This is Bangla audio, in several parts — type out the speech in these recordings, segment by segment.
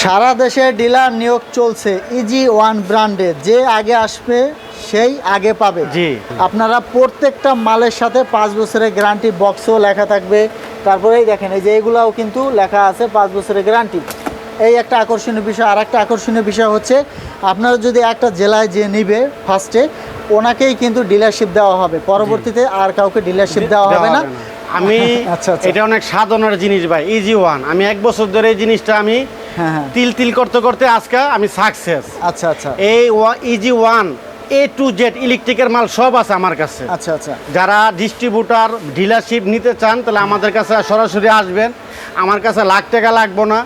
সারা দেশে ডিলার নিয়োগ চলছে ইজি ওয়ান ব্র্যান্ডে। যে আগে আসবে সেই আগে পাবে। জি। আপনারা প্রত্যেকটা মালের সাথে পাঁচ বছরের গ্যারান্টি বক্সও লেখা থাকবে। তারপরেই দেখেন এই যে এগুলাও কিন্তু লেখা আছে পাঁচ বছরের গ্যারান্টি। এই একটা আকর্ষণীয় বিষয় আর একটা আকর্ষণীয় বিষয় হচ্ছে আপনারা যদি একটা জেলায় যে নিবে ফার্স্টে ওনাকেই কিন্তু ডিলারশিপ দেওয়া হবে। পরবর্তীতে আর কাউকে ডিলারশিপ দেওয়া হবে না। আমি আচ্ছা, আচ্ছা। এটা অনেক সাধনার জিনিস ভাই ইজি ওয়ান আমি এক বছর ধরে এই জিনিসটা আমি তিল তিল করতে করতে আজকে আমি সাকসেস আচ্ছা আচ্ছা। এই easy one A to Z ইলেকট্রিকের মাল সব আছে আমার কাছে। আচ্ছা আচ্ছা। যারা ডিস্ট্রিবিউটার ডিলারশিপ নিতে চান তাহলে আমাদের কাছে সরাসরি আসবেন। আমার কাছে লাখ টাকা লাগবো না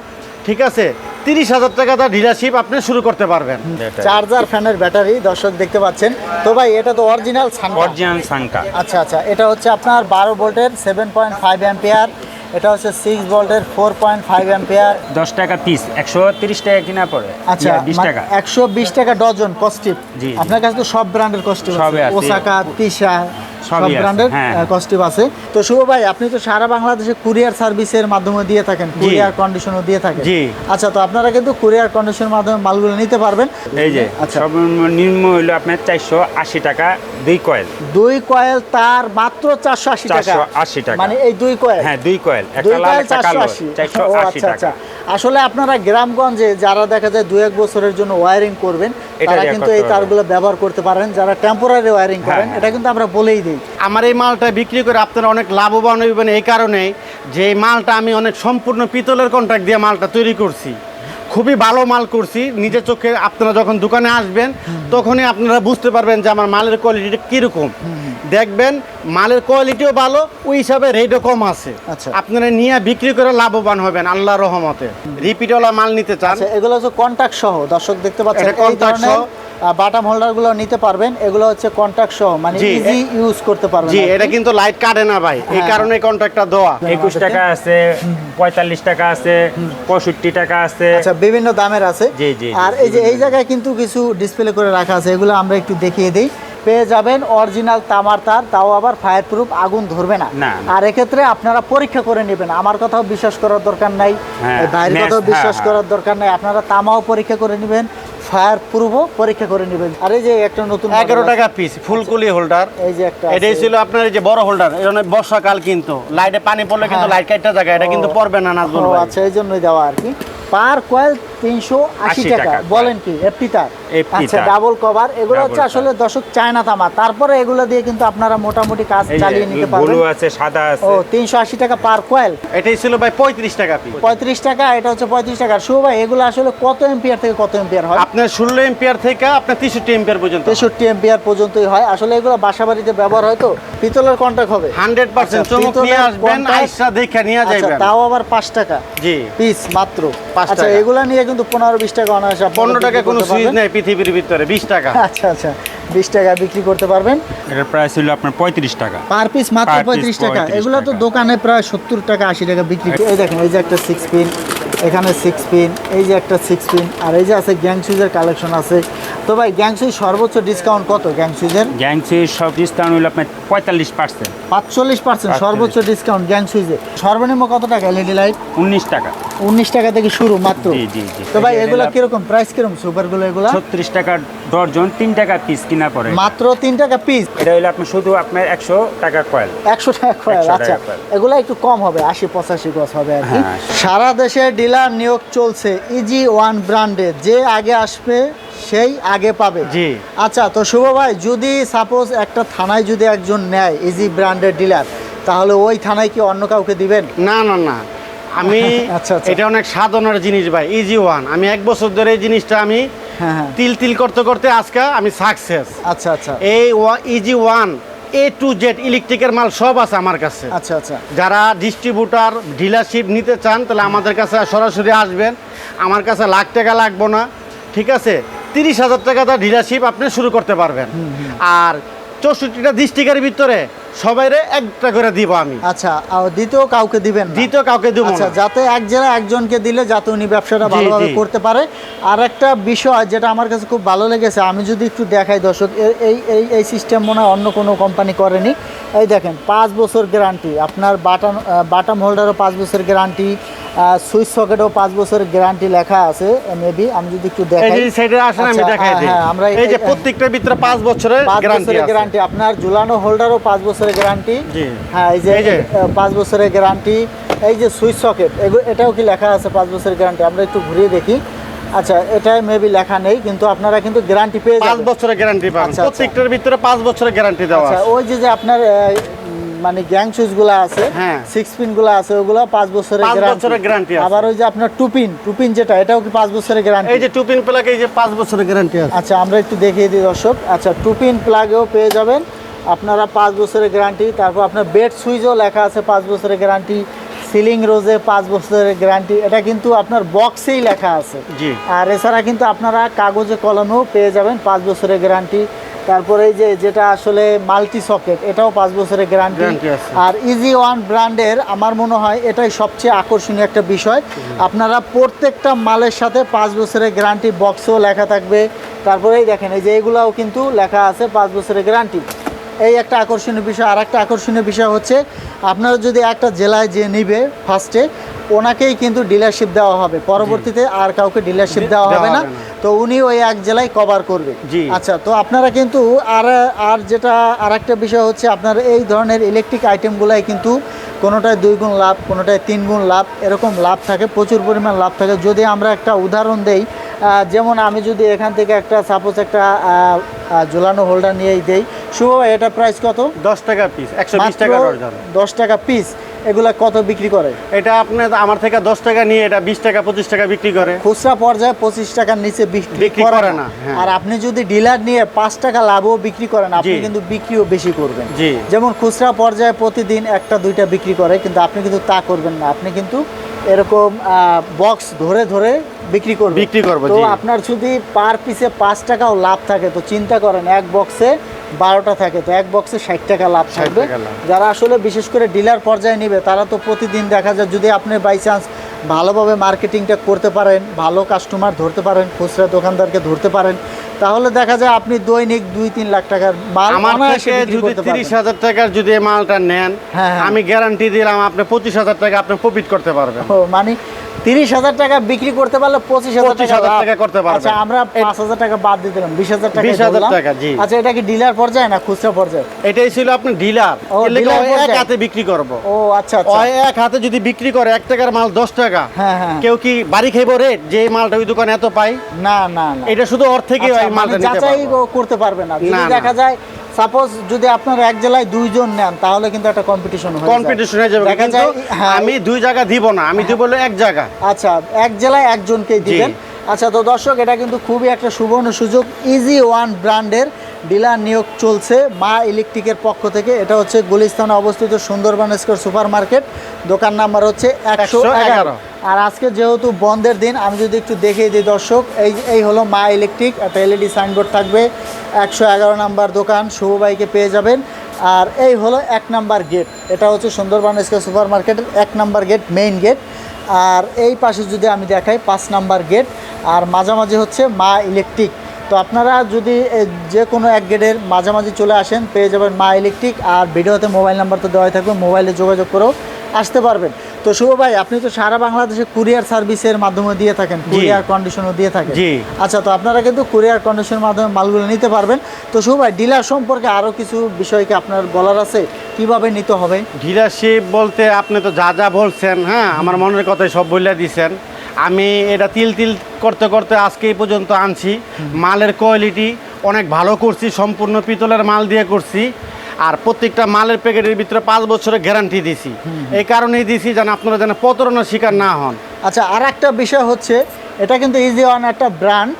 ঠিক আছে? তিরিশ হাজার টাকা তার ডিলারশিপ আপনি শুরু করতে পারবেন। চার্জার ফ্যানের ব্যাটারি দর্শক দেখতে পাচ্ছেন। তো ভাই এটা তো অরিজিনাল সানকা অরিজিনাল সাংকা আচ্ছা আচ্ছা। এটা হচ্ছে আপনার বারো ভোল্টের সেভেন পয়েন্ট ফাইভ অ্যাম্পিয়ার এটা হচ্ছে 6 ভোল্টের ফোর পয়েন্ট ফাইভ অ্যাম্পিয়ার দশ টাকা পিস একশো তিরিশ টাকা কিনা পড়ে। আচ্ছা ইয়া, বিশ টাকা। একশো বিশ টাকা ডজন জি। আপনার কাছে তো সব ব্র্যান্ডের আছে। আছে। ওসাকা তিশা সব ব্র্যান্ডের। কস্টিপ আছে। তো শুভ ভাই আপনি তো সারা বাংলাদেশে কুরিয়ার সার্ভিসের মাধ্যমে দিয়ে থাকেন কুরিয়ার কন্ডিশনও দিয়ে থাকেন। জি। আচ্ছা তো আপনারা কিন্তু কুরিয়ার কন্ডিশনের মাধ্যমে মালগুলো নিতে পারবেন। এই যে আচ্ছা। হইল আপনার চারশো আশি টাকা দুই কয়েল দুই কয়েল তার মাত্র চারশো আশি টাকা। 480 টাকা। মানে এই দুই কয়েল হ্যাঁ দুই কয়েল দুই কয়েল চারশো আশি। আশি আচ্ছা আচ্ছা। আসলে আপনারা গ্রামগঞ্জে যারা দেখা যায় দু এক বছরের জন্য ওয়ারিং করবেন তারা কিন্তু এই তারগুলো ব্যবহার করতে পারেন যারা টেম্পোরারি ওয়ারিং করেন হ্যাঁ। এটা কিন্তু আমরা বলেই দিই। আমার এই মালটা বিক্রি করে আপনারা অনেক লাভবান হইবেন এই কারণে যে এই মালটা আমি অনেক সম্পূর্ণ পিতলের কন্ট্রাক্ট দিয়ে মালটা তৈরি করছি। খুবই ভালো মাল করছি। নিজের চোখে আপনারা যখন দোকানে আসবেন তখনই আপনারা বুঝতে পারবেন যে আমার মালের কোয়ালিটিটা কীরকম। দেখবেন মালের কোয়ালিটিও ভালো ওই হিসাবে রেটও কম আছে। আচ্ছা। আপনারা নিয়ে বিক্রি করে লাভবান হবেন আল্লাহ রহমতে। রিপিটওয়ালা মাল নিতে চান। আচ্ছা এগুলো হচ্ছে কন্ট্যাক্ট সহ দর্শক দেখতে পাচ্ছেন ধরনের সহ। বাটাম হোল্ডারগুলো নিতে পারবেন। এগুলো হচ্ছে কন্ট্যাক্ট সহ মানে ইজি ইউজ করতে পারবেন জি এটা কিন্তু লাইট কাটে না ভাই। এই হ্যাঁ। কারণে কন্ট্রাক্টটা দেওয়া। একুশ টাকা আছে পঁয়তাল্লিশ টাকা আছে পঁয়ষট্টি টাকা আছে। আচ্ছা বিভিন্ন দামের আছে। জি, জি, আর এই যে এই জায়গায় কিন্তু কিছু ডিসপ্লে করে রাখা আছে এগুলো আমরা একটু দেখিয়ে দিই। পেয়ে যাবেন অরিজিনাল তামার তার তাও আবার ফায়ার প্রুফ আগুন ধরবে না। আর এক্ষেত্রে আপনারা পরীক্ষা করে নেবেন। আমার কথাও বিশ্বাস করার দরকার নাই হ্যাঁ, এই ভাইয়ের কথাও হ্যাঁ, বিশ্বাস হ্যাঁ। করার দরকার নাই। আপনারা তামাও পরীক্ষা করে নেবেন ফায়ার পূর্ব পরীক্ষা করে নেবেন। আর এই যে একটা নতুন এগারো টাকা পিস ফুলকুলি হোল্ডার এই যে একটা এটাই ছিল আপনার এই যে বড় হোল্ডার এটা অনেক বর্ষাকাল কিন্তু। লাইটে পানি পড়লে কিন্তু হ্যাঁ। লাইট কাটটা জায়গা এটা কিন্তু পড়বে না নাজমুল আচ্ছা এই জন্যই দেওয়া আর কি। পার কয়েল তিনশো আশি টাকা। বলেন কি এফটি তার? আচ্ছা ডাবল কভার এগুলো হচ্ছে আসলে দশক চায়না তামা। তারপরে এগুলো দিয়ে কিন্তু আপনারা মোটামুটি কাজ চালিয়ে নিতে পারবেন। আছে সাদা আছে। ও তিনশো আশি টাকা পার কয়েল। এটাই ছিল ভাই পঁয়ত্রিশ টাকা পঁয়ত্রিশ টাকা এটা হচ্ছে পঁয়ত্রিশ টাকা। শো ভাই এগুলো আসলে কত এম্পিয়ার থেকে কত এম্পিয়ার হয়? আপনার ষোলো এম্পিয়ার থেকে আপনার তেষট্টি এম্পিয়ার পর্যন্ত তেষট্টি এম্পিয়ার পর্যন্তই হয়। আসলে এগুলো বাসা বাড়িতে ব্যবহার হয় তো পিতলের কন্ট্যাক্ট হবে। হান্ড্রেড পার্সেন্ট আচ্ছা, চমক নিয়ে আসবেন আইসা দেখে নিয়ে আচ্ছা যাবেন তাও আবার পাঁচ টাকা। জি। পিস মাত্র। পাঁচ আচ্ছা। এগুলা নিয়ে কিন্তু পনেরো বিশ টাকা অনায়াসে পনেরো টাকা কোনো করতে নেই পৃথিবীর ভিতরে বিশ টাকা। আচ্ছা আচ্ছা বিশ টাকা বিক্রি করতে পারবেন। এটার প্রাইস হলো আপনার পঁয়ত্রিশ টাকা। পার পিস মাত্র পঁয়ত্রিশ টাকা। 35 এগুলো তো দোকানে প্রায় সত্তর টাকা আশি টাকা বিক্রি এই দেখেন এই যে একটা সিক্স পিন এখানে সিক্স পিন এই যে একটা সিক্স পিন আর এই যে আছে গ্যাং সুইজের কালেকশন আছে। তো ভাই গ্যাং সুইজ সর্বোচ্চ ডিসকাউন্ট কত গ্যাং সুইজের গ্যাংসি সব ডিসকাউন্ট হলো আপনার পঁয়তাল্লিশ পার্সেন্ট পাঁচচল্লিশ পার্সেন্ট সর্বোচ্চ ডিসকাউন্ট গ্যাং সুইজে সর্বনিম্ন কত টাকা এলইডি লাইট উনিশ টাকা। উনিশ টাকা থেকে শুরু মাত্র। তো ভাই এগুলো কীরকম প্রাইস কীরকম সুপারগুলো এগুলো? ছত্রিশ টাকা ডর্জন তিন টাকা পিস কিনা পড়ে। মাত্র তিন টাকা পিস এটা হলো আপনার শুধু আপনার একশো টাকা কয়েল একশো টাকা কয়েল আচ্ছা। এগুলো একটু কম হবে আশি পঁচাশি গজ হবে আর কি। হ্যাঁ। সারা দেশে ডিলার নিয়োগ চলছে ইজি ওয়ান ব্র্যান্ডে। যে আগে আসবে সেই আগে পাবে। জি। আচ্ছা তো শুভ ভাই যদি সাপোজ একটা থানায় যদি একজন নেয় ইজি ব্র্যান্ডের ডিলার তাহলে ওই থানায় কি অন্য কাউকে দিবেন? না না না। আমি আচ্ছা, আচ্ছা। এটা অনেক সাধনার জিনিস ভাই ইজি ওয়ান। আমি এক বছর ধরে এই জিনিসটা আমি হ্যাঁ হ্যাঁ। তিল তিল করতে করতে আজকে আমি সাকসেস আচ্ছা আচ্ছা। এই easy one A to Z ইলেকট্রিকের মাল সব আছে আমার কাছে। আচ্ছা আচ্ছা। যারা ডিস্ট্রিবিউটার ডিলারশিপ নিতে চান তাহলে আমাদের কাছে সরাসরি আসবেন। আমার কাছে লাখ টাকা লাগবো না ঠিক আছে? তিরিশ হাজার টাকা তার ডিলারশিপ আপনি শুরু করতে পারবেন। আর চৌষট্টিটা ডিস্ট্রিক্টের ভিতরে সবাইরে একটা করে দিব আমি। আচ্ছা আর দ্বিতীয় কাউকে দিবেন দ্বিতীয় কাউকে দেবো আচ্ছা যাতে এক জেলা একজনকে দিলে যাতে উনি ব্যবসাটা ভালোভাবে করতে পারে। আর একটা বিষয় যেটা আমার কাছে খুব ভালো লেগেছে আমি যদি একটু দেখাই দর্শক এই এই এই সিস্টেম মনে হয় অন্য কোনো কোম্পানি করেনি। এই দেখেন পাঁচ বছর গ্যারান্টি আপনার বাটাম বাটাম হোল্ডারও পাঁচ বছর গ্যারান্টি সুইচ সকেটও পাঁচ বছরের গ্যারান্টি লেখা আছে মেবি আমি যদি একটু দেখাই। যে সাইডে আসেন আমি আচ্ছা, দেখাই দিই। হ্যাঁ, আমরা এই যে এই- প্রত্যেকটার ভিতরে পাঁচ বছরের পাঁচ গ্যারান্টি বছরের আছে। গ্যারান্টি আপনার ঝুলানো হোল্ডারও পাঁচ বছরের গ্যারান্টি। হ্যাঁ এই যে পাঁচ বছরের গ্যারান্টি এই যে সুইচ সকেট এটাও কি লেখা আছে পাঁচ বছরের গ্যারান্টি আমরা একটু ঘুরিয়ে দেখি। আচ্ছা এটাই মেবি লেখা নেই কিন্তু আপনারা কিন্তু গ্যারান্টি পেয়ে পাঁচ বছরের গ্যারান্টি পাবেন। আচ্ছা, আচ্ছা। প্রত্যেকটার ভিতরে পাঁচ বছরের গ্যারান্টি দেওয়া আচ্ছা আছে। ওই যে যে আপনার মানে গ্যাং সুইচগুলো আছে হ্যাঁ। সিক্স পিনগুলো আছে ওগুলো পাঁচ বছরের গ্যারান্টি আছে। আবার ওই যে আপনার টুপিন টুপিন যেটা এটাও কি পাঁচ বছরের গ্যারান্টি এই যে টু পিন প্লাগ এই যে পাঁচ বছরের গ্যারান্টি আছে। আচ্ছা আমরা একটু দেখিয়ে দিই দর্শক। আচ্ছা টু পিন প্লাগেও পেয়ে যাবেন। আপনারা পাঁচ বছরের গ্যারান্টি তারপর আপনার বেড সুইচও লেখা আছে পাঁচ বছরের গ্যারান্টি সিলিং রোজে পাঁচ বছরের গ্যারান্টি এটা কিন্তু আপনার বক্সেই লেখা আছে। জি। আর এছাড়া কিন্তু আপনারা কাগজে কলমেও পেয়ে যাবেন পাঁচ বছরের গ্যারান্টি তারপরে এই যে যেটা আসলে মাল্টি সকেট এটাও পাঁচ বছরের গ্যারান্টি আর ইজি ওয়ান ব্র্যান্ডের আমার মনে হয় এটাই সবচেয়ে আকর্ষণীয় একটা বিষয়। আপনারা প্রত্যেকটা মালের সাথে পাঁচ বছরের গ্যারান্টি বক্সেও লেখা থাকবে। তারপরেই দেখেন এই যে এগুলাও কিন্তু লেখা আছে পাঁচ বছরের গ্যারান্টি এই একটা আকর্ষণীয় বিষয় আর একটা আকর্ষণীয় বিষয় হচ্ছে আপনারা যদি একটা জেলায় যে নিবে ফার্স্টে ওনাকেই কিন্তু ডিলারশিপ দেওয়া হবে। পরবর্তীতে আর কাউকে ডিলারশিপ দেওয়া হবে না। তো উনি ওই এক জেলায় কভার করবে। আচ্ছা তো আপনারা কিন্তু আর আর যেটা আর একটা বিষয় হচ্ছে আপনার এই ধরনের ইলেকট্রিক আইটেমগুলাই কিন্তু কোনোটায় দুই গুণ লাভ কোনোটায় তিন গুণ লাভ এরকম লাভ থাকে প্রচুর পরিমাণ লাভ থাকে। যদি আমরা একটা উদাহরণ দেই যেমন আমি যদি এখান থেকে একটা সাপোজ একটা ঝোলানো হোল্ডার নিয়েই দেই শুভ ভাই এটা প্রাইস কত? দশ টাকা পিস একশো বিশ টাকা দশ টাকা পিস এগুলা কত বিক্রি করে? এটা আপনি আমার থেকে দশ টাকা নিয়ে এটা বিশ টাকা পঁচিশ টাকা বিক্রি করে। খুচরা পর্যায়ে পঁচিশ টাকার নিচে বিক্রি করে না, হ্যাঁ। আর আপনি যদি ডিলার নিয়ে পাঁচ টাকা লাভও বিক্রি করেন আপনি কিন্তু বিক্রিও বেশি করবেন। যেমন খুচরা পর্যায়ে প্রতিদিন একটা দুইটা বিক্রি করে কিন্তু আপনি কিন্তু তা করবেন না। আপনি কিন্তু এরকম বক্স ধরে ধরে বিক্রি করবে। বিক্রি করব, তো আপনার যদি পার পিসে পাঁচ টাকাও লাভ থাকে তো চিন্তা করেন এক বক্সে বারোটা থাকে তো এক বক্সে ষাট টাকা লাভ থাকবে। যারা আসলে বিশেষ করে ডিলার পর্যায়ে নেবে তারা তো প্রতিদিন দেখা যায় যদি আপনি বাই চান্স ভালোভাবে মার্কেটিংটা করতে পারেন ভালো কাস্টমার ধরতে পারেন খুচরা দোকানদারকে ধরতে পারেন তাহলে দেখা যায় আপনি দৈনিক দুই তিন লাখ টাকার মাল আমার যদি তিরিশ হাজার টাকার যদি মালটা নেন হ্যাঁ, হ্যাঁ। আমি গ্যারান্টি দিলাম আপনি পঁচিশ হাজার টাকা আপনি প্রফিট করতে পারবেন ও, মানে তিরিশ হাজার টাকা বিক্রি করতে পারলে পঁচিশ হাজার টাকা করতে পারবেন। আচ্ছা আমরা পাঁচ হাজার টাকা বাদ দিয়ে দিলাম বিশ হাজার টাকা 20,000 টাকা, জি। আচ্ছা এটা কি ডিলার পর্যায়ে না খুচরা পর্যায়ে? এটাই ছিল আপনার ডিলার। এক হাতে বিক্রি করব। ও আচ্ছা আচ্ছা। এক হাতে যদি বিক্রি করে এক টাকার মাল দশ টাকা হ্যাঁ হ্যাঁ কেউ কি বাড়ি খাইব রেট যে মালটা ওই দোকানে এত পাই না না এটা শুধু ওর থেকে আচ্ছা, ওই মালটা মানে যাচাই করতে পারবে না। যদি না, না। দেখা যায় সাপোজ যদি আপনার এক জেলায় দুইজন নেন তাহলে কিন্তু একটা কম্পিটিশন হয়ে কম্পিটিশন হয়ে যাবে কিন্তু হ্যাঁ, আমি দুই জায়গা দিব না আমি দিব এক জায়গা। আচ্ছা এক জেলায় একজনকে দিবেন। আচ্ছা তো দর্শক এটা কিন্তু খুবই একটা সুবর্ণ সুযোগ। ইজি ওয়ান ব্র্যান্ডের ডিলার নিয়োগ চলছে মা ইলেকট্রিকের পক্ষ থেকে। এটা হচ্ছে গুলিস্তানে অবস্থিত সুন্দরবন স্কোয়ার সুপার মার্কেট দোকান নাম্বার হচ্ছে একশো এগারো। আর আজকে যেহেতু বন্ধের দিন আমি যদি একটু দেখিয়ে দিই দর্শক এই এই হলো মা ইলেকট্রিক। একটা এলইডি সাইনবোর্ড থাকবে একশো এগারো নাম্বার দোকান শুভ বাইকে পেয়ে যাবেন। আর এই হলো এক নাম্বার গেট। এটা হচ্ছে সুন্দরবন স্কোয়ার সুপার মার্কেটের এক নাম্বার গেট মেইন গেট আর এই পাশে যদি আমি দেখাই পাঁচ নাম্বার গেট। আর মাঝামাঝি হচ্ছে মা ইলেকট্রিক। তো আপনারা যদি যে কোনো এক গেটের মাঝামাঝি চলে আসেন পেয়ে যাবেন মা ইলেকট্রিক। আর ভিডিওতে মোবাইল নাম্বার তো দেওয়াই থাকবে মোবাইলে যোগাযোগ করেও আসতে পারবেন। তো শুভ ভাই আপনি তো সারা বাংলাদেশে কুরিয়ার সার্ভিসের মাধ্যমে দিয়ে থাকেন কুরিয়ার কন্ডিশনও দিয়ে থাকেন। আচ্ছা তো আপনারা কিন্তু কুরিয়ার কন্ডিশনের মাধ্যমে মালগুলো নিতে পারবেন। তো শুভ ভাই ডিলার সম্পর্কে আরও কিছু বিষয়কে আপনার বলার আছে? কীভাবে নিতে হবে? ডিলারশিপ বলতে আপনি তো যা যা বলছেন হ্যাঁ আমার মনের কথাই সব বলে দিছেন। আমি এটা তিল তিল করতে করতে আজকে এই পর্যন্ত আনছি। মালের কোয়ালিটি অনেক ভালো করছি, সম্পূর্ণ পিতলের মাল দিয়ে করছি। আর প্রত্যেকটা মালের প্যাকেটের ভিতরে পাঁচ বছরের গ্যারান্টি দিছি। এই কারণেই দিছি যেন আপনারা যেন প্রতারণার শিকার না হন। আচ্ছা আর একটা বিষয় হচ্ছে, এটা কিন্তু ইজি ওয়ান একটা ব্র্যান্ড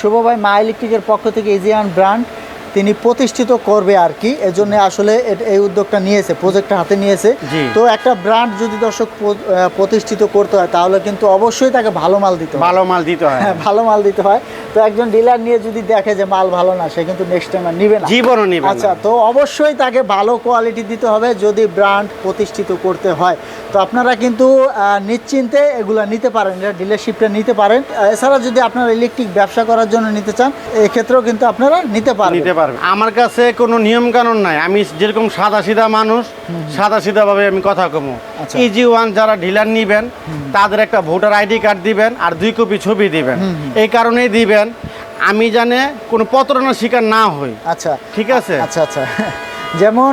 শুভ ভাই মা ইলেকট্রিকের পক্ষ থেকে ইজি ওয়ান ব্র্যান্ড তিনি প্রতিষ্ঠিত করবে আর কি এজন্য আসলে এই উদ্যোগটা নিয়েছে প্রজেক্টটা হাতে নিয়েছে। তো একটা ব্র্যান্ড যদি দর্শক প্রতিষ্ঠিত করতে হয় তাহলে কিন্তু অবশ্যই তাকে ভালো মাল দিতে ভালো মাল দিতে হয়। হ্যাঁ ভালো মাল দিতে হয়। তো একজন ডিলার নিয়ে যদি দেখে যে মাল ভালো না সে কিন্তু নেক্সট টাইম আর নিবে না। জীবনও নিবে আচ্ছা তো অবশ্যই তাকে ভালো কোয়ালিটি দিতে হবে যদি ব্র্যান্ড প্রতিষ্ঠিত করতে হয়। তো আপনারা কিন্তু নিশ্চিন্তে এগুলো নিতে পারেন এটা ডিলারশিপটা নিতে পারেন। এছাড়া যদি আপনারা ইলেকট্রিক ব্যবসা করার জন্য নিতে চান এক্ষেত্রেও কিন্তু আপনারা নিতে পারেন নিতে পারবে। আমার কাছে কোনো নিয়ম কানুন নাই। আমি যেরকম সাদা সিধা মানুষ সাদা সিধা ভাবে আমি কথা কমো। ইজি ওয়ান যারা ডিলার নিবেন তাদের একটা ভোটার আইডি কার্ড দিবেন আর দুই কপি ছবি দিবেন। এই কারণেই দিবেন। আমি জানে কোনো প্রতারণার শিকার না হই। আচ্ছা। ঠিক আছে? আচ্ছা আচ্ছা। যেমন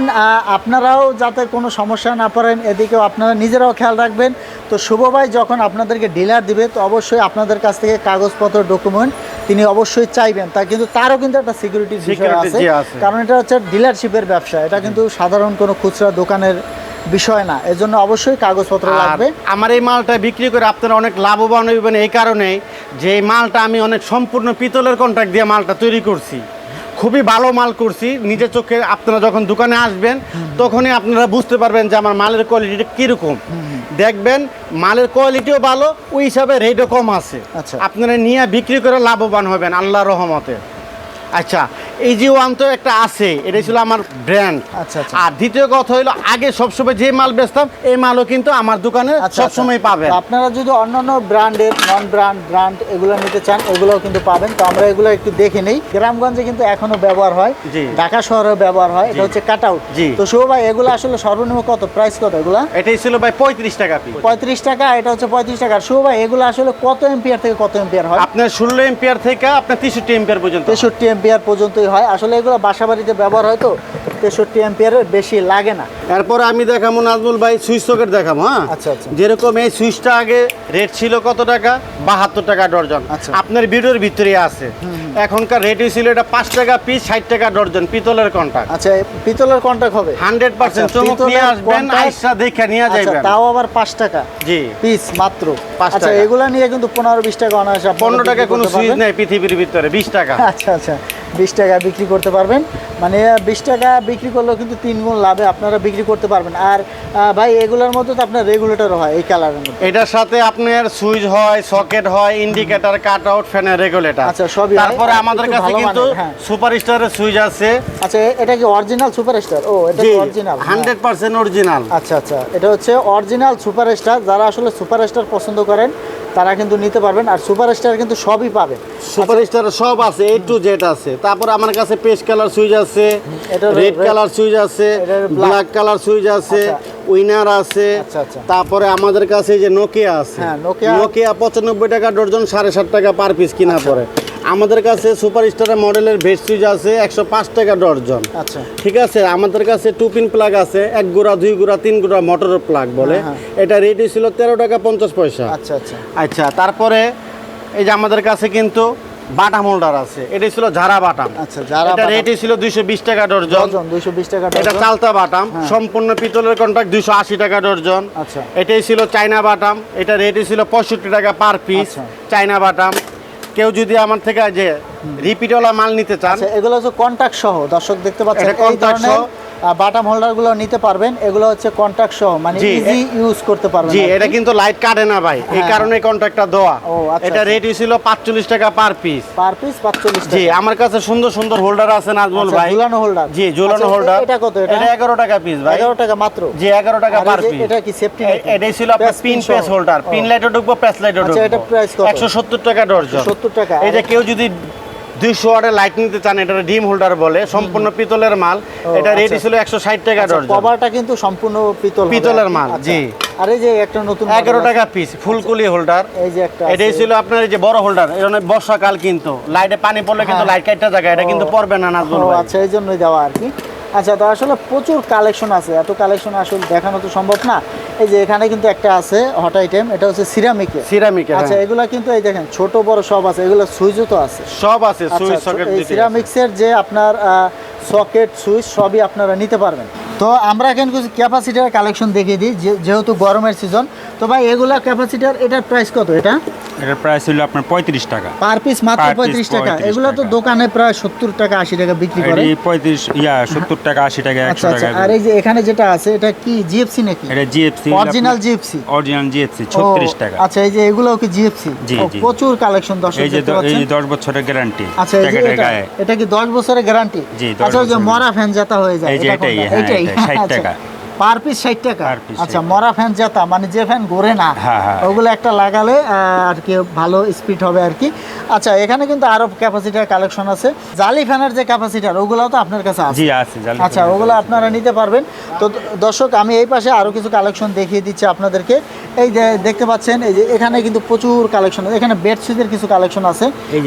আপনারাও যাতে কোনো সমস্যা না পড়েন এদিকেও আপনারা নিজেরাও খেয়াল রাখবেন। তো শুভ ভাই যখন আপনাদেরকে ডিলার দিবে তো অবশ্যই আপনাদের কাছ থেকে কাগজপত্র ডকুমেন্ট তিনি অবশ্যই চাইবেন। তা কিন্তু তারও কিন্তু একটা সিকিউরিটি বিষয় আছে। কারণ এটা হচ্ছে ডিলারশিপের ব্যবসা। এটা কিন্তু সাধারণ কোনো খুচরা দোকানের বিষয় না। এজন্য অবশ্যই কাগজপত্র লাগবে। আমার এই মালটা বিক্রি করে আপনারা অনেক লাভবান হইবেন এই কারণেই যে এই মালটা আমি অনেক সম্পূর্ণ পিতলের কন্ট্রাক্ট দিয়ে মালটা তৈরি করছি। খুবই ভালো মাল করছি। নিজের চোখে আপনারা যখন দোকানে আসবেন তখনই আপনারা বুঝতে পারবেন যে আমার মালের কোয়ালিটিটা কীরকম। দেখবেন মালের কোয়ালিটিও ভালো ওই হিসাবে রেটও কম আছে। আচ্ছা। আপনারা নিয়ে বিক্রি করে লাভবান হবেন আল্লাহ রহমতে। আচ্ছা এই যে ওয়ান তো একটা আছে এটা ছিল আমার ব্র্যান্ড আচ্ছা, আচ্ছা। আর দ্বিতীয় কথা হলো আগে সবসময় যে মাল বেচতাম এই মালও কিন্তু আমার দোকানে আচ্ছা, সবসময় আচ্ছা। পাবেন আপনারা যদি অন্যান্য ব্র্যান্ডের নন ব্র্যান্ড ব্র্যান্ড এগুলো নিতে চান এগুলোও কিন্তু পাবেন। তো আমরা এগুলো একটু দেখে নেই। গ্রামগঞ্জে কিন্তু এখনও ব্যবহার হয়। ঢাকা শহরেও ব্যবহার হয়। এটা হচ্ছে কাট আউট জি। তো শুভ ভাই এগুলো আসলে সর্বনিম্ন কত? প্রাইস কত এগুলো? এটাই ছিল ভাই পঁয়ত্রিশ টাকা পঁয়ত্রিশ টাকা এটা হচ্ছে পঁয়ত্রিশ টাকা। শুভ ভাই এগুলো আসলে কত এম্পিয়ার থেকে কত এম্পিয়ার হয়? আপনার ষোলো এম্পিয়ার থেকে আপনার তেষট্টি এম্পিয়ার পর্যন্ত। তেষট্টি এম্পিয়ার পর্যন্তই হয়। আসলে এগুলো বাসা বাড়িতে ব্যবহার হয় তো তেষট্টি এম্পিয়ারের বেশি লাগে না। এরপরে আমি দেখাবো নাজমুল ভাই সুইচ সকেট দেখাবো হ্যাঁ? আচ্ছা, আচ্ছা। যেরকম এই সুইচটা আগে রেট ছিল কত টাকা? বাহাত্তর টাকা ডর্জন। আচ্ছা। আপনার ভিডিওর ভিতরে আছে। এখনকার রেট ছিল এটা পাঁচ টাকা পিস ষাট টাকা ডর্জন পিতলের কন্টাক্ট। আচ্ছা পিতলের কন্ট্যাক্ট হবে? হান্ড্রেড পার্সেন্ট আচ্ছা, চমক নিয়ে আসবেন আইসা দেখে নিয়ে আচ্ছা, যাবেন তাও আবার পাঁচ টাকা জি। পিস মাত্র। পাঁচ আচ্ছা টাকা। এগুলা নিয়ে কিন্তু পনেরো বিশ টাকা অনায়াসে পনেরো টাকা কোনো সুইচ নেই পৃথিবীর ভিতরে বিশ টাকা। আচ্ছা আচ্ছা। বিশ টাকা বিক্রি করতে পারবেন। মানে বিশ টাকা বিক্রি করলেও কিন্তু তিন গুণ লাভে আপনারা বিক্রি করতে পারবেন। আর ভাই এগুলোর মধ্যে তো আপনার রেগুলেটর হয় এই কালারের মধ্যে। এটার সাথে আপনার সুইচ হয় সকেট হয় ইন্ডিকেটর কাট আউট ফ্যানের রেগুলেটর আচ্ছা, সবই তারপরে আমাদের কাছে কিন্তু। সুপার স্টারের সুইচ আছে। আচ্ছা এটা কি অরিজিনাল সুপার স্টার ও এটা অরিজিনাল হান্ড্রেড পার্সেন্ট অরিজিনাল আচ্ছা আচ্ছা এটা হচ্ছে অরিজিনাল সুপার স্টার যারা আসলে সুপার স্টার পছন্দ করেন তারা কিন্তু নিতে পারবেন আর সুপারস্টার কিন্তু সবই পাবেন সুপার স্টার সব আছে এ টু জেড আছে। তারপর আমার কাছে পেস্ট কালার সুইচ আছে এটা রেড কালার সুইচ আছে ব্ল্যাক কালার সুইচ আছে আচ্ছা। উইনার আছে। আচ্ছা, আচ্ছা। তারপরে আমাদের কাছে যে নোকিয়া আছে। হ্যাঁ, নোকিয়া পঁচানব্বই টাকা ডর্জন সাড়ে সাত টাকা পার পিস কিনা পড়ে আমাদের কাছে সুপার স্টারের মডেলের ভেস্ট সুইচ আছে একশো পাঁচ টাকা ডর্জন। আচ্ছা। ঠিক আছে? আমাদের কাছে টু পিন প্লাগ আছে এক গোড়া দুই গোড়া তিন গোড়া মোটরের প্লাগ বলে। হ্যাঁ, এটা রেট ছিল তেরো টাকা পঞ্চাশ পয়সা। আচ্ছা আচ্ছা। আচ্ছা তারপরে এই যে আমাদের কাছে কিন্তু বাটাম হোল্ডার আছে। এটা ছিল ঝাড়া বাটাম। আচ্ছা, ঝাড়া এটা বাটাম। ছিল দুইশো বিশ টাকা ডর্জন। ডজন দুইশো বিশ টাকা এটা চালতা বাটাম। হ্যাঁ। সম্পূর্ণ পিতলের কন্ট্রাক্ট দুইশো আশি টাকা ডর্জন। আচ্ছা। এটাই ছিল চাইনা বাটাম। এটা রেট ছিল পঁয়ষট্টি টাকা পার পিস। চাইনা বাটাম। কেউ যদি আমার থেকে যে রিপিটওয়ালা মাল নিতে চান আচ্ছা এগুলো হচ্ছে কন্টাক্ট সহ দর্শক দেখতে পাচ্ছেন এই ধরনের। বাটাম হোল্ডারগুলো নিতে পারবেন। এগুলো হচ্ছে কন্টাক্ট সহ মানে ইজি ইউজ করতে পারবেন জি এটা কিন্তু লাইট কাটে না ভাই। এই হ্যাঁ। কারণে কন্ট্রাক্টটা দেওয়া। ও, আচ্ছা, এটা রেট ছিল পাঁচচল্লিশ টাকা পার পিস পার পিস পাঁচচল্লিশ জি আমার কাছে সুন্দর সুন্দর হোল্ডার আছে নাজমুল আচ্ছা, ভাই। ঝুলানো হোল্ডার জি ঝুলানো আচ্ছা, হোল্ডার এটা কত এটা? এটা এগারো টাকা পিস ভাই। এগারো টাকা মাত্র। জি এগারো টাকা পার পিস এটা কি সেফটি এটাই ছিল আপনার পিন পেস হোল্ডার পিন লাইটও ঢুকবো পেস লাইটও ঢুকবো আচ্ছা, এটা প্রাইস কত? একশো সত্তর টাকা ডর্জন 170 টাকা। এই যে কেউ যদি দুইশো ওয়াটের লাইট নিতে চান এটা ডিম হোল্ডার বলে সম্পূর্ণ পিতলের মাল। এটা রেট আচ্ছা। ছিল একশো ষাট টাকা ডর্জন। কভারটা কিন্তু সম্পূর্ণ পিতল পিতলের মাল, আচ্ছা। জি। আর এই যে একটা নতুন এগারো টাকা পিস ফুলকুলি হোল্ডার এই যে একটা এটাই ছিল আপনার এই যে বড় হোল্ডার এর অনেক বর্ষাকাল কিন্তু। লাইটে পানি পড়লে কিন্তু হ্যাঁ। লাইট কাটটা জায়গা এটা কিন্তু পড়বে না না আচ্ছা এই জন্যই দেওয়া আর কি। আচ্ছা তো আসলে প্রচুর কালেকশন আছে। এত কালেকশন আসলে দেখানো তো সম্ভব না। এই যে এখানে কিন্তু একটা আছে হট আইটেম এটা হচ্ছে সিরামিকের সিরামিকের আচ্ছা হ্যাঁ। এগুলা কিন্তু এই দেখেন ছোট বড় সব আছে এগুলো সুইচও তো আছে। সব আছে সুইচ আচ্ছা সকেট এই সিরামিক্সের যে আপনার সকেট সুইচ সবই আপনারা নিতে পারবেন। তো আমরা এখানে কিছু ক্যাপাসিটার কালেকশন দেখিয়ে দিই যেহেতু গরমের সিজন তো ভাই এগুলা ক্যাপাসিটার এটার প্রাইস কত এটা? এটার প্রাইস হলো আপনার পঁয়ত্রিশ টাকা। পার পিস মাত্র Per piece পঁয়ত্রিশ টাকা। 35 এগুলো তো দোকানে প্রায় সত্তর টাকা আশি টাকা বিক্রি করে। এটি পঁয়ত্রিশ ইয়া সত্তর টাকা আশি টাকা আচ্ছা একশো আচ্ছা। টাকা। আর এই যে এখানে যেটা আছে এটা কি জিএফসি নাকি? এটা GFC original GFC original GFC ছত্রিশ টাকা। আচ্ছা এই যে এগুলোও কি জিএফসি। প্রচুর কালেকশন দর্শক এই যে এই পাচ্ছেন। যে দশ বছরের গ্যারান্টি আচ্ছা এই যে এটা এটা কি 10 বছরের গ্যারান্টি জি, আচ্ছা যে মরা ফ্যান জাতা হয়ে যায়। এই যে এটা এটাই, কোনটা? হ্যাঁ, এইটাই। এটাই, 60 আচ্ছা। টাকা। পার পিস 60 টাকা। আচ্ছা মরা ফ্যান জাতা মানে যে ফ্যান ঘোরে না হ্যাঁ, হ্যাঁ। ওগুলো একটা লাগালে আর কি ভালো স্পিড হবে আর কি। আচ্ছা এখানে কিন্তু আরও ক্যাপাসিটার কালেকশন আছে। জালি ফ্যানের যে ক্যাপাসিটার ওগুলোও তো আপনার কাছে আছে? জি আছে জালি আচ্ছা ওগুলো আপনারা নিতে পারবেন। তো দর্শক আমি এই পাশে আরও কিছু কালেকশন দেখিয়ে দিচ্ছি আপনাদেরকে। এই যে দেখতে পাচ্ছেন এই যে এখানে কিন্তু প্রচুর কালেকশন এখানে বেড সুইচের কিছু কালেকশন আছে।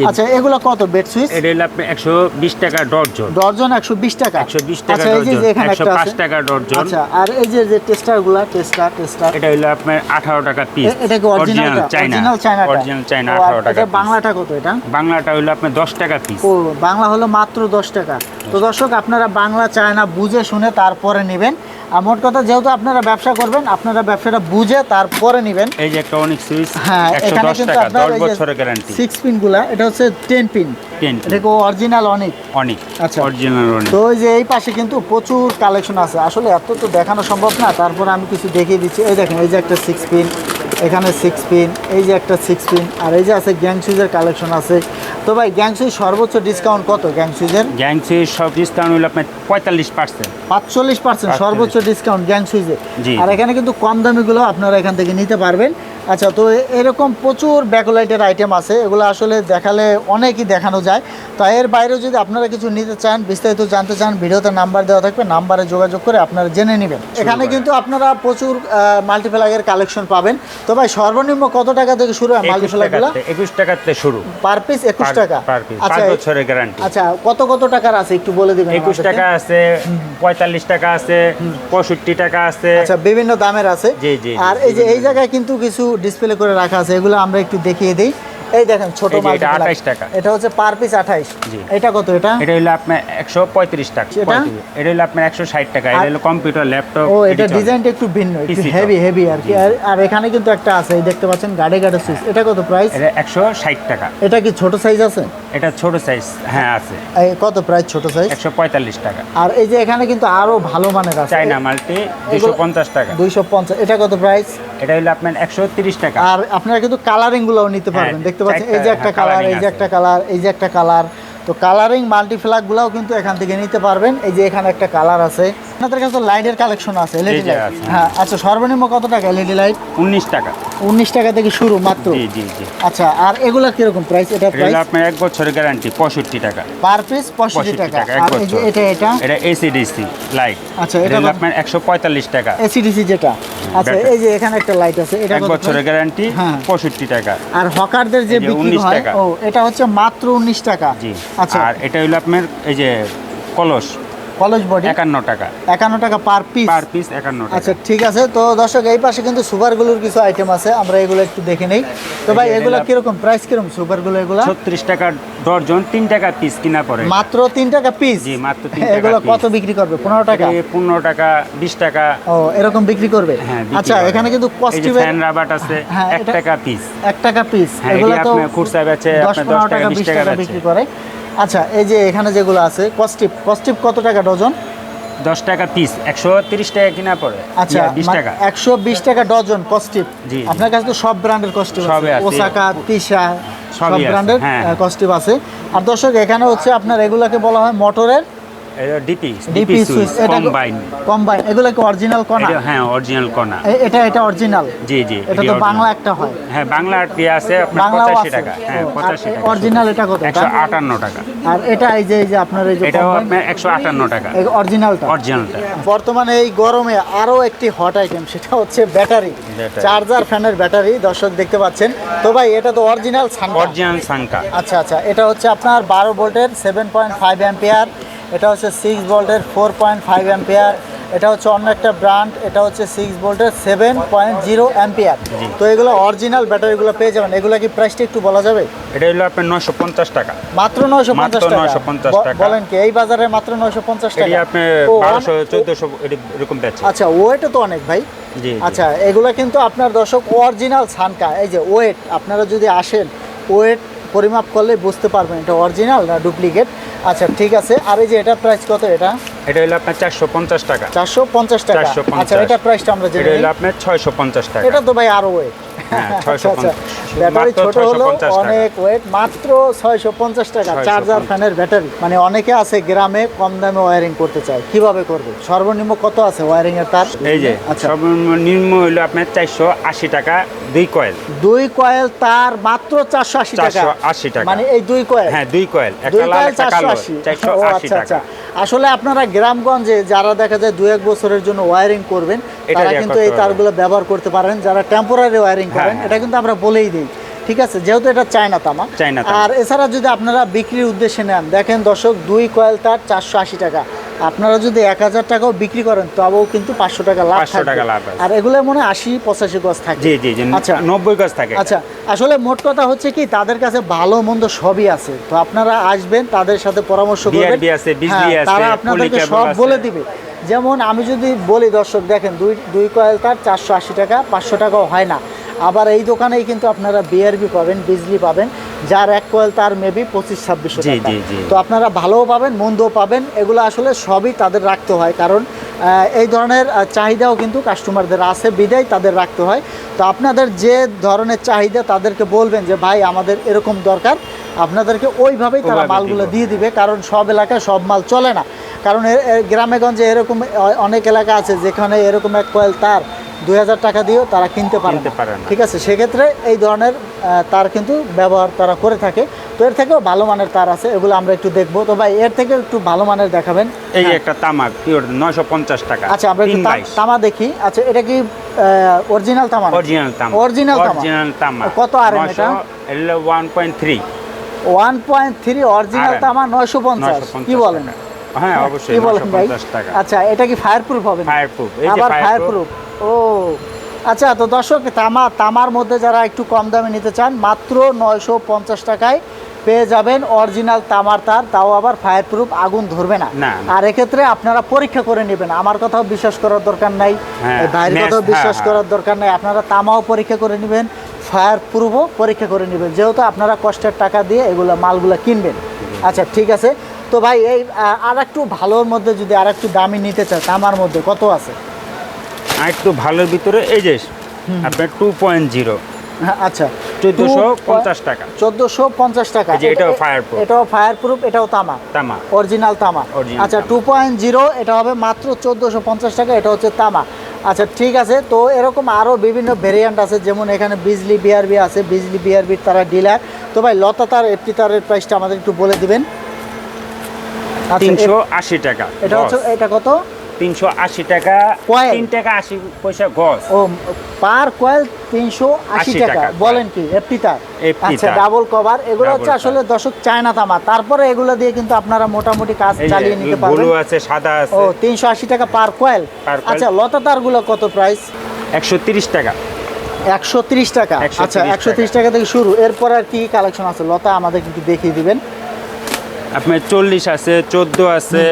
আচ্ছা এগুলো কত বেড সুইচ এটা হলো আপনি একশো বিশ টাকা ডর্জন। ডর্জন একশো বিশ টাকা। একশো বিশ টাকা আচ্ছা এখানে পাঁচ আছে। টাকা ডর্জন। আচ্ছা আর এই যে যে টেস্টারগুলা টেস্টার টেস্টার। এটা হলো আপনার আঠারো টাকা পিস এটা কি original China original China original China আঠারো টাকা এটা বাংলাটা কত এটা? বাংলাটা হলো আপনার দশ টাকা পিস ও বাংলা হলো মাত্র দশ টাকা। তো দর্শক আপনারা বাংলা চায়না বুঝে শুনে তারপরে নেবেন। আর মোট কথা যেহেতু আপনারা ব্যবসা করবেন আপনারা ব্যবসাটা বুঝে তারপরে নেবেন। এই যে একটা অনেক সুইচ হ্যাঁ এখানে কিন্তু আপনার দশ বছরের গ্যারান্টি 6 পিনগুলা এটা হচ্ছে 10 পিন 10 দেখো অরিজিনাল অনেক অনেক আচ্ছা। অরিজিনাল অনেক তো এই যে এই পাশে কিন্তু প্রচুর কালেকশন আছে। আসলে এত তো দেখানো সম্ভব না তারপর আমি কিছু দেখিয়ে দিচ্ছি। এই দেখেন এই যে একটা 6 পিন এখানে সিক্স পিন এই যে একটা সিক্স পিন আর এই যে আছে গ্যাং সুইজের কালেকশন আছে। তো ভাই গ্যাং সুইজ সর্বোচ্চ ডিসকাউন্ট কত গ্যাং সুইজের গ্যাংসি সব ডিসকাউন্ট হলো আপনার পঁয়তাল্লিশ পার্সেন্ট পাঁচচল্লিশ পার্সেন্ট সর্বোচ্চ ডিসকাউন্ট গ্যাং সুইজে আর এখানে কিন্তু কম দামিগুলো আপনারা এখান থেকে নিতে পারবেন। আচ্ছা তো এরকম প্রচুর ব্যাকলাইটের আইটেম আছে এগুলো আসলে দেখালে অনেকই দেখানো যায়। তো এর বাইরেও যদি আপনারা কিছু নিতে চান বিস্তারিত জানতে চান ভিডিওতে নাম্বার দেওয়া থাকবে নাম্বারে যোগাযোগ করে আপনারা জেনে নেবেন। এখানে কিন্তু আপনারা প্রচুর মাল্টিপ্লাগের কালেকশন পাবেন। তো ভাই সর্বনিম্ন কত টাকা থেকে শুরু হয় টাকাতে একুশ টাকাতে শুরু। পার পিস একুশ টাকা? পার পিস আচ্ছা পাঁচ বছরের গ্যারান্টি আচ্ছা কত কত টাকার আছে একটু বলে দিবেন একুশ? টাকা আছে পঁয়তাল্লিশ টাকা আছে পঁয়ষট্টি টাকা আছে। আচ্ছা বিভিন্ন দামের আছে। জি, জি, আর এই যে এই জায়গায় কিন্তু কিছু ডিসপ্লে করে রাখা আছে এগুলো আমরা একটু দেখিয়ে দিই। এই দেখেন ছোট এটা 28 টাকা। এটা হচ্ছে পার পিস আঠাইশ। জি। এটা কত এটা? এটা হলো আপনার একশো পঁয়ত্রিশ টাকা। এটা? এটা হলো আপনার একশো ষাট টাকা। এটা হলো কম্পিউটার ল্যাপটপ ও এটা ডিজাইনটা একটু ভিন্ন একটু হেভি হেভি আর কি। আর- এখানে কিন্তু একটা আছে এই দেখতে পাচ্ছেন গাড়ি গাড়ি সুইচ। এটা কত প্রাইস এটা একশো ষাট টাকা। এটা কি ছোট সাইজ আছে? এটা ছোট সাইজ হ্যাঁ আছে। এই কত প্রাইস ছোট সাইজ একশো পঁয়তাল্লিশ টাকা। আর এই যে এখানে কিন্তু আরও ভালো মানের আছে। চাইনা মাল্টি দুশো পঞ্চাশ টাকা। দুইশো পঞ্চাশ। এটা কত প্রাইস এটা হলো আপনার একশো তিরিশ টাকা। আর আপনারা কিন্তু কালারিং গুলোও নিতে পারবেন হ্যাঁ, দেখতে পাচ্ছেন? এই যে একটা কালার এই যে একটা কালার এই যে একটা কালার তো কালারিং মাল্টিফ্ল্যাগগুলোও কিন্তু এখান থেকে নিতে পারবেন। এই যে এখানে একটা কালার আছে। আপনাদের কাছে লাইটের কালেকশন আছে এলইডি লাইট। হ্যাঁ আচ্ছা সর্বনিম্ন কত টাকা এলইডি লাইট উনিশ টাকা। উনিশ টাকা থেকে শুরু মাত্র? জি জি জি। আচ্ছা আর এগুলা কীরকম প্রাইস এটা প্রাইস আপনার এক বছরের গ্যারান্টি পঁয়ষট্টি টাকা। পার পিস 65 টাকা। আর। এটা এটা? এটা এসিডিসি লাইট আচ্ছা, এটা আপনার একশো পঁয়তাল্লিশ টাকা। এসিডিসি যেটা? আচ্ছা এই যে এখানে একটা লাইট আছে এটা এক বছরের গ্যারান্টি হ্যাঁ। পঁয়ষট্টি টাকা। আর হকারদের যে বিক্রি হয়। ও এটা হচ্ছে মাত্র উনিশ টাকা। জি। আচ্ছা। আর এটা হলো আপনার এই যে কলস কলেজ বডি? একান্ন টাকা। একান্ন টাকা পার পিস পার পিস একান্ন আচ্ছা ঠিক আছে। তো দর্শক এই পাশে কিন্তু সুপারগুলোর কিছু আইটেম আছে। আমরা এগুলো একটু দেখে নেই। তো ভাই এগুলো কীরকম? প্রাইস কীরকম সুপারগুলো এগুলো? ছত্রিশ টাকা ডর্জন তিন টাকা পিস কিনা পড়ে মাত্র তিন টাকা পিস জি, মাত্র এগুলো কত বিক্রি করবে? পনেরো টাকা? পনেরো টাকা বিশ টাকা। ও এরকম বিক্রি করবে? হ্যাঁ আচ্ছা এখানে কিন্তু এই ফ্যান রাবাট আছে হ্যাঁ, এক টাকা পিস এক টাকা পিস এগুলো তো খুচরা বেচে দশ আপনার পনেরো 10 টাকা, টাকা 20 বিশ টাকা বিক্রি করে। আচ্ছা এই যে এখানে যেগুলো আছে কস্টিপ কস্টিপ কত টাকা ডজন দশ টাকা পিস একশো তিরিশ টাকা কিনা পড়ে আচ্ছা বিশ টাকা একশো বিশ টাকা ডজন কস্টিপ জি। আপনার কাছে তো সব ব্র্যান্ডের কস্টিপ আছে। ওসাকা তিসা সব ব্র্যান্ডের। কস্টিপ আছে আর দর্শক এখানে হচ্ছে আপনার এগুলাকে বলা হয় মোটরের DP DP switch combine combine এগুলো কি অরিজিনাল কনা হ্যাঁ অরিজিনাল কণা। এটা এটা অরিজিনাল জি জি এটা তো বাংলা একটা হয়। হ্যাঁ বাংলা আর কি আছে? আপনার বাংলাও পঁচাশি আছে। টাকা। হ্যাঁ পঁচাশি টাকা। অরিজিনাল এটা কত? একশো আটান্ন টাকা। আর এটা এই যে এই যে আপনার এই যে এটাও আপনার একশো আটান্ন টাকা। অরিজিনালটা অরিজিনালটা বর্তমানে এই গরমে আরও একটি হট আইটেম সেটা হচ্ছে ব্যাটারি। ব্যাটারি। চার্জার ফ্যানের ব্যাটারি দর্শক দেখতে পাচ্ছেন। তো ভাই এটা তো অরিজিনাল সানটা অরিজিনাল সাংকা আচ্ছা আচ্ছা এটা হচ্ছে আপনার বারো ভোল্টের সেভেন পয়েন্ট ফাইভ অ্যাম্পিয়ার এটা হচ্ছে সিক্স ভোল্টের ফোর পয়েন্ট ফাইভ অ্যাম্পিয়ার এটা হচ্ছে অন্য একটা ব্র্যান্ড এটা হচ্ছে সিক্স ভোল্টের সেভেন পয়েন্ট জিরো অ্যাম্পিয়ার তো এগুলো অরিজিনাল ব্যাটারিগুলো পেয়ে যাবেন। এগুলো কি প্রাইসটা একটু বলা যাবে? এটা হলো আপনার নশো পঞ্চাশ টাকা। মাত্র নয়শো পঞ্চাশ 950 ব- টাকা। বলেন কি এই বাজারে মাত্র নয়শো পঞ্চাশ টাকা? আপনার ও, বারোশো চোদ্দোশো এরকম বেচে আচ্ছা ওয়েটও তো অনেক ভাই। আচ্ছা এগুলো কিন্তু আপনার দর্শক অরিজিনাল সানকা এই যে ওয়েট আপনারা যদি আসেন ওয়েট পরিমাপ করলে বুঝতে পারবেন এটা অরিজিনাল না ডুপ্লিকেট আচ্ছা ঠিক আছে। আর এই যে এটা প্রাইস কত এটা? এটা হলো আপনার চারশো পঞ্চাশ টাকা। চারশো পঞ্চাশ টাকা। 450 আচ্ছা এটা প্রাইসটা আমরা জেনে এটা হলো আপনার ছয়শো পঞ্চাশ টাকা। এটা তো ভাই আরও ওয়েট হ্যাঁ, 650 ব্যাটারি ছোট হলো অনেক ওয়েট মাত্র ছয়শো পঞ্চাশ টাকা চার্জার ফ্যানের ব্যাটারি মানে অনেকে আছে গ্রামে কম দামে ওয়ারিং করতে চায়। কীভাবে করবে? সর্বনিম্ন কত আছে ওয়ারিং এর তার? এই যে আচ্ছা। সর্বনিম্ন হলো আপনার চারশো আশি টাকা দুই কয়েল দুই কয়েল তার মাত্র চারশো আশি টাকা। 480 টাকা। মানে এই দুই কয়েল হ্যাঁ দুই কয়েল দুই কয়েল চারশো আশি। আশি আচ্ছা আচ্ছা টাকা। আসলে আপনারা গ্রামগঞ্জে যারা দেখা যায় দু এক বছরের জন্য ওয়ারিং করবেন এটা তারা কিন্তু এই। তারগুলো ব্যবহার করতে পারেন। যারা টেম্পোরারি ওয়ারিং হ্যাঁ, করেন হ্যাঁ। এটা কিন্তু আমরা বলেই দিই। ঠিক আছে? যেহেতু এটা চায়না তামা। চায়না আর এছাড়া যদি আপনারা বিক্রির উদ্দেশ্যে নেন দেখেন দর্শক দুই কয়েল তার চারশো আশি টাকা। আপনারা যদি এক হাজার টাকাও বিক্রি করেন তবেও কিন্তু পাঁচশো টাকা লাভ টাকা লাভ আর এগুলো মনে হয় আশি পঁচাশি গজ থাকে। জি জি আচ্ছা। নব্বই গজ থাকে। আচ্ছা আসলে মোট কথা হচ্ছে কি তাদের কাছে ভালো মন্দ সবই আছে। তো আপনারা আসবেন তাদের সাথে পরামর্শ করবেন। হ্যাঁ, তারা আপনাদেরকে সব বলে দিবে। যেমন আমি যদি বলি দর্শক দেখেন দুই দুই কয়েল তার চারশো আশি টাকা পাঁচশো টাকাও হয় না। আবার এই দোকানেই কিন্তু আপনারা বিআরবি পাবেন বিজলি পাবেন। যার এক কোয়েল তার মেবি পঁচিশ ছাব্বিশশো টাকা। তো আপনারা ভালোও পাবেন মন্দও পাবেন। এগুলো আসলে সবই তাদের রাখতে হয়। কারণ এই ধরনের চাহিদাও কিন্তু কাস্টমারদের আছে বিদায় তাদের রাখতে হয়। তো আপনাদের যে ধরনের চাহিদা তাদেরকে বলবেন যে ভাই আমাদের এরকম দরকার। আপনাদেরকে ওইভাবেই তারা মালগুলো দিয়ে দিবে। কারণ সব এলাকায় সব মাল চলে না। কারণ এ এরকম অনেক এলাকা আছে যেখানে এরকম এক কয়েল তার দুই হাজার টাকা দিয়েও তারা কিনতে পারে। ঠিক আছে? সেক্ষেত্রে এই ধরনের তার কিন্তু ব্যবহার তারা করে থাকে। তো এর থেকেও ভালো মানের তার আছে এগুলো আমরা একটু দেখব। তো ভাই এর থেকে একটু ভালো মানের দেখাবেন। এই হ্যাঁ। একটা পিওর নয়শো পঞ্চাশ টাকা আচ্ছা আমরা একটু তামা দেখি। আচ্ছা এটা কি অরিজিনাল তামা অরিজিনাল তামা। অরিজিনাল তামা। অরিজিনাল তামা। কত RM এটা? One point three. One point three original তামা নয়শো পঞ্চাশ। কি বলেন? হ্যাঁ অবশ্যই কি বলেন ভাই? টাকা। আচ্ছা এটা কি ফায়ার প্রুফ হবে? না? ফায়ার প্রুফ এই যে আবার ফায়ার ফায়ার প্রুফ প্রুফ ও। আচ্ছা তো দর্শক তামা তামার মধ্যে যারা একটু কম দামে নিতে চান মাত্র নয়শো পঞ্চাশ টাকায় পেয়ে যাবেন অরিজিনাল তামার তার তাও আবার ফায়ার প্রুফ আগুন ধরবে না। আর এক্ষেত্রে আপনারা পরীক্ষা করে নেবেন। আমার কথাও বিশ্বাস করার দরকার নাই হ্যাঁ, এই ভাইয়ের কথাও হ্যাঁ, বিশ্বাস হ্যাঁ। করার দরকার নাই। আপনারা তামাও পরীক্ষা করে নেবেন ফায়ার প্রুফও পরীক্ষা করে নেবেন। যেহেতু আপনারা কষ্টের টাকা দিয়ে এগুলো মালগুলো কিনবেন। আচ্ছা ঠিক আছে। তো ভাই এই আর একটু ভালোর মধ্যে যদি আর একটু দামি নিতে চান তামার মধ্যে কত আছে? আর একটু ভালোর ভিতরে এই যে আপনার টু পয়েন্ট জিরো আচ্ছা। 1450 টাকা। চোদ্দোশো পঞ্চাশ টাকা। যে এটাও এটা- fireproof। এটাও ফায়ার প্রুফ এটাও তামা। তামা। অরিজিনাল তামা। আচ্ছা টু পয়েন্ট জিরো এটা হবে মাত্র চোদ্দোশো পঞ্চাশ টাকা এটা হচ্ছে তামা। আচ্ছা ঠিক আছে তো এরকম আরও বিভিন্ন ভেরিয়েন্ট আছে যেমন এখানে বিজলি বিআরবি আছে বিজলি বিআরবির তারা ডিলার তো ভাই লতা তার এফটি তারের প্রাইসটা আমাদের একটু বলে দিবেন। তিনশো আশি টাকা এটা হচ্ছে এটা কত? তিনশো আশি টাকা তিন টাকা আশি পয়সা গজ। ও পার কয়েল তিনশো আশি টাকা। টাকা বলেন কি এফটি আচ্ছা ডাবল কভার এগুলো হচ্ছে আসলে দর্শক চায়না তামা। তারপরে এগুলো দিয়ে কিন্তু আপনারা মোটামুটি কাজ চালিয়ে নিতে পারবেন। ব্লু আছে সাদা ও তিনশো আশি টাকা পার কয়েল। আচ্ছা লতা তারগুলো কত প্রাইস একশো তিরিশ টাকা। একশো ত্রিশ টাকা। 130 আচ্ছা একশো ত্রিশ টাকা। থেকে শুরু। এরপর আর কি কালেকশন আছে? লতা আমাদের কিন্তু দেখিয়ে দিবেন। আপনার চল্লিশ আছে চোদ্দ আছে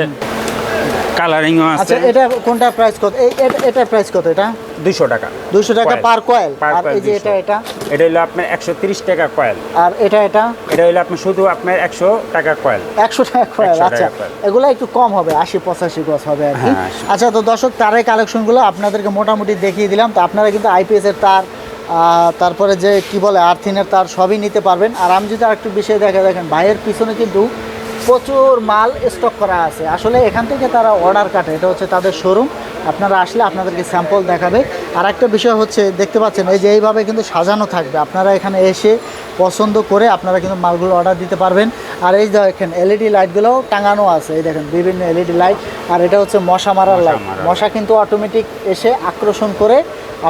কালারিংও আছে আচ্ছা এটা কোনটা প্রাইস কত? এই এটা- প্রাইস কত এটা? দুশো টাকা। দুশো টাকা পার কয়েল। আর এই যে এটা এটা? এটা হলো আপনার একশো তিরিশ টাকা কয়েল। আর এটা এটা? এটা হলো আপনার শুধু আপনার একশো টাকা কয়েল। একশো টাকা কয়েল আচ্ছা। এগুলো একটু কম হবে আশি পঁচাশি গজ হবে আর কি। হ্যাঁ, আচ্ছা তো দর্শক তারাই কালেকশনগুলো আপনাদেরকে মোটামুটি দেখিয়ে দিলাম। তো আপনারা কিন্তু আইপিএস এর তার তারপরে যে কি বলে আর্থিনের তার সবই নিতে পারবেন। আর আমি যদি আরেকটু বিষয় দেখা দেখেন ভাইয়ের পিছনে কিন্তু প্রচুর মাল স্টক করা আছে। আসলে এখান থেকে তারা অর্ডার কাটে। এটা হচ্ছে তাদের শোরুম আপনারা আসলে আপনাদেরকে স্যাম্পল দেখাবে। আর একটা বিষয় হচ্ছে দেখতে পাচ্ছেন এই যে এইভাবে কিন্তু সাজানো থাকবে। আপনারা এখানে এসে পছন্দ করে আপনারা কিন্তু মালগুলো অর্ডার দিতে পারবেন। আর এই দেখেন এলইডি লাইটগুলোও টাঙানো আছে। এই দেখেন বিভিন্ন এলইডি লাইট আর এটা হচ্ছে মশা মারার লাইট মশা কিন্তু অটোমেটিক এসে আকর্ষণ করে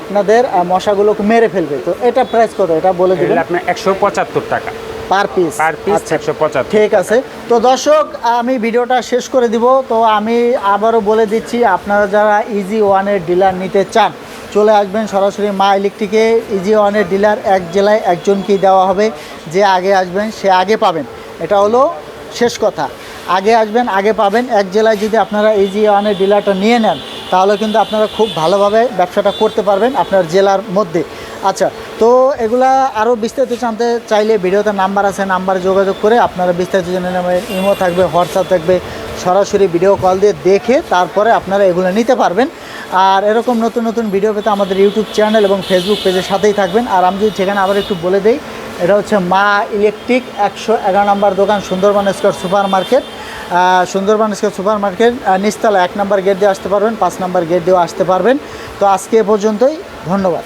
আপনাদের মশাগুলোকে মেরে ফেলবে। তো এটা প্রাইস কত? এটা বলে দিবেন। আপনার একশো পঁচাত্তর টাকা। Per piece. পার পিস একশো পঁচাত্তর ঠিক আছে। তো দর্শক আমি ভিডিওটা শেষ করে দিব। তো আমি আবারও বলে দিচ্ছি আপনারা যারা ইজি ওয়ানের ডিলার নিতে চান চলে আসবেন সরাসরি মা ইলেকট্রিকে। ইজি ওয়ানের ডিলার এক জেলায় একজনকেই দেওয়া হবে। যে আগে আসবেন সে আগে পাবেন। এটা হলো শেষ কথা। আগে আসবেন আগে পাবেন। এক জেলায় যদি আপনারা ইজি ওয়ানের ডিলারটা নিয়ে নেন তাহলে কিন্তু আপনারা খুব ভালোভাবে ব্যবসাটা করতে পারবেন আপনার জেলার মধ্যে। আচ্ছা এগুলা আরও বিস্তারিত জানতে চাইলে ভিডিওতে নাম্বার আছে, নাম্বারে যোগাযোগ করে আপনারা বিস্তারিত জেনে নেবেন। ইমো থাকবে, হোয়াটসঅ্যাপ থাকবে, সরাসরি ভিডিও কল দিয়ে দেখে তারপরে আপনারা এগুলো নিতে পারবেন। আর এরকম নতুন নতুন ভিডিও পেতে আমাদের ইউটিউব চ্যানেল এবং ফেসবুক পেজের সাথেই থাকবেন। আর আমি যদি সেখানে আবার একটু বলে দেই, এটা হচ্ছে মা ইলেকট্রিক একশো এগারো নম্বর দোকান, Sundarban square super market Sundarban square super market নিচতলা এক নম্বর গেট দিয়ে আসতে পারবেন, পাঁচ নম্বর গেট দিয়েও আসতে পারবেন। তো আজকে এ পর্যন্তই, ধন্যবাদ।